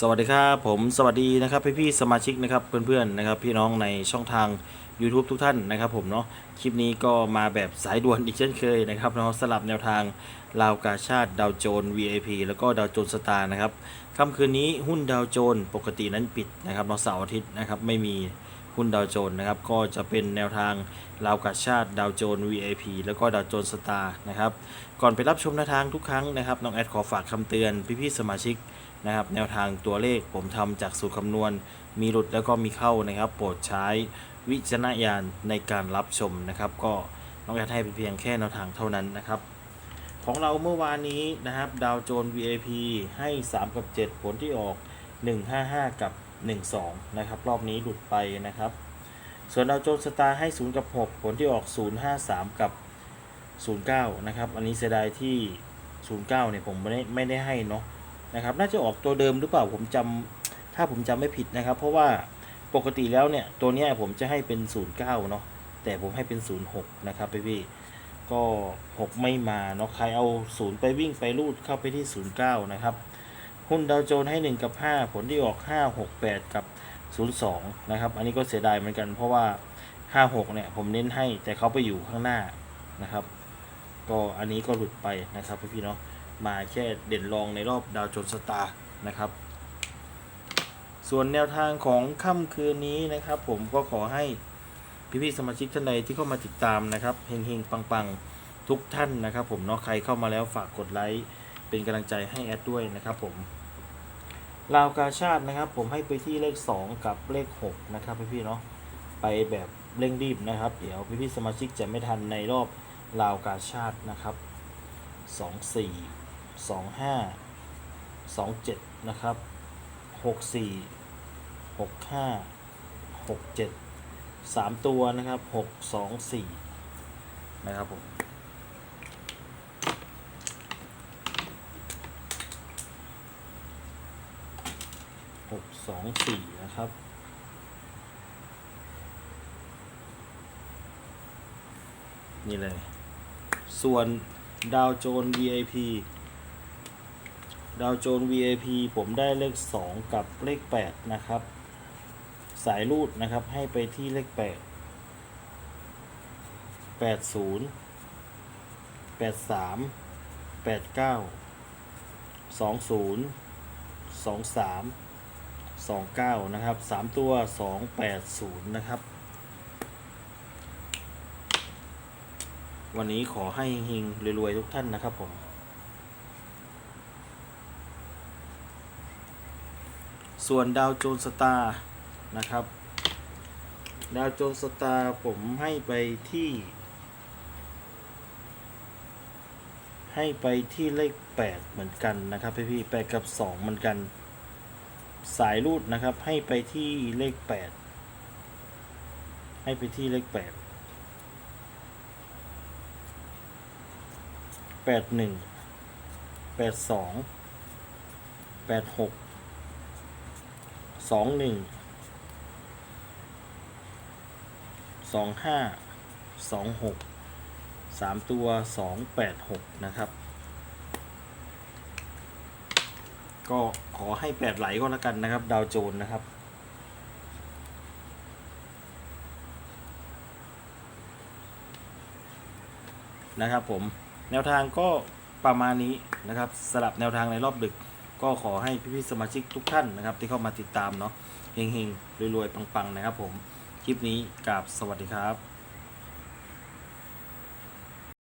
สวัสดีครับผมสวัสดีนะครับพี่พี่ๆสมาชิกนะครับเพื่อนๆนะครับพี่น้องในช่องทาง YouTube ทุกท่านนะครับผมเนาะคลิปนี้ก็มาแบบสายด่วนอีกเช่นเคยนะครับเนาะสลับแนวทางลาวกาชาติดาวโจน VIP แล้วก็ดาวโจนสตาร์นะครับค่ำคืนนี้หุ้นดาวโจนปกตินั้นปิดนะครับเนาะเสาร์อาทิตย์นะครับไม่มีหุ้นดาวโจนนะครับก็จะเป็นแนวทางลาวกาชาติดาวโจน VIP แล้วก็ดาวโจนสตาร์นะครับก่อนไปรับชมแนวทางทุกครั้งนะครับน้องแอดขอฝากคำเตือนพี่ๆสมาชิก นะครับแนวทางตัวเลขผมทำจากสูตรคำนวณ มีหลุดแล้วก็มีเข้านะครับ โปรดใช้วิจารณญาณในการรับชมนะครับ ก็น้องแอดให้เป็นเพียงแค่แนวทางเท่านั้นนะครับ ของเราเมื่อวานนี้นะครับ ดาวโจน VIP ให้ 3 กับ 7 ผลที่ออก 155 กับ 12 นะครับ รอบนี้หลุดไปนะครับ ส่วนดาวโจนสตาร์ให้ 0 กับ 6 ผลที่ออก 053 กับ 09 นะครับ อันนี้เสียดายที่ 09 เนี่ยผมไม่ได้ไม่ได้ให้เนาะ นะครับ น่าจะออกตัวเดิมหรือเปล่าผมจำถ้าผมจำไม่ผิดนะครับ เพราะว่าปกติแล้วเนี่ยตัวเนี้ยผมจะให้เป็น 09เนาะแต่ผมให้เป็น 06 นะครับพี่พี่ก็ 6 ไม่มาเนาะใครเอา 0 ไปวิ่งไปรูดเข้าไปที่ 09 นะครับหุ้นดาวโจนส์ให้ 1 กับ 5 ผลที่ออก 5 6 8 กับ 02 นะครับ อันนี้ก็เสียดายเหมือนกัน เพราะว่า 56 เนี่ย ผมเน้นให้แต่เขาไปอยู่ข้างหน้านะครับ ก็อันนี้ก็หลุดไปนะครับพี่เนาะ มาแค่เด่นรองในรอบดาวโจนสตาร์นะครับ ส่วนแนวทางของค่ำคืนนี้นะครับ ผมก็ขอให้พี่ๆสมาชิกท่านใดที่เข้ามาติดตามนะครับเฮงๆปังๆทุกท่านนะครับ ผมเนาะใครเข้ามาแล้วฝากกดไลค์เป็นกำลังใจให้แอดด้วยนะครับผมลาวกาชาตินะครับ ผมให้ไปที่เลข 2 กับเลข 6 นะครับพี่ๆเนาะไปแบบเร่งรีบนะครับ เดี๋ยวพี่ๆสมาชิกจะไม่ทันในรอบลาวกาชาตินะครับส องสี่สองห้าสองเจ็ดนะครับหกสี่หกห้าหกเจ็ดสามตัวนะครับหกสองสี่นะครับผมหกสองสี่นะครับนี่เลย ส่วนดาวโจน VIP ดาวโจน VIP ผมได้เลข 2 กับเลข 8 นะครับ สายรูดนะครับให้ไปที่เลข 8 80 83 89 20 23 29 นะครับ 3 ตัว 280 นะครับ วันนี้ขอให้เฮงรวยๆทุกท่านนะครับผม ส่วนดาวโจนสตาร์นะครับ ดาวโจนสตาร์ผมให้ไปที่ ให้ไปที่เลข 8 เหมือนกันนะครับพี่พี่แปดกับ 2 เหมือนกัน สายรูดนะครับให้ไปที่เลข 8 ให้ไปที่เลข 8 8 1 8 2 8 6 สองหนึ่งสองห้าสองหกสามตัวสองแปดหกนะครับ ก็ขอให้แปดไหลก็แล้วกันนะครับ ดาวโจนนะครับนะครับผมแนวทางก็ประมาณนี้นะครับสลับแนวทางในรอบดึก ก็ขอให้พี่ๆสมาชิกทุกท่านนะครับ ที่เข้ามาติดตามเนาะเฮงๆรวยๆปังๆนะครับผม คลิปนี้กราบสวัสดีครับ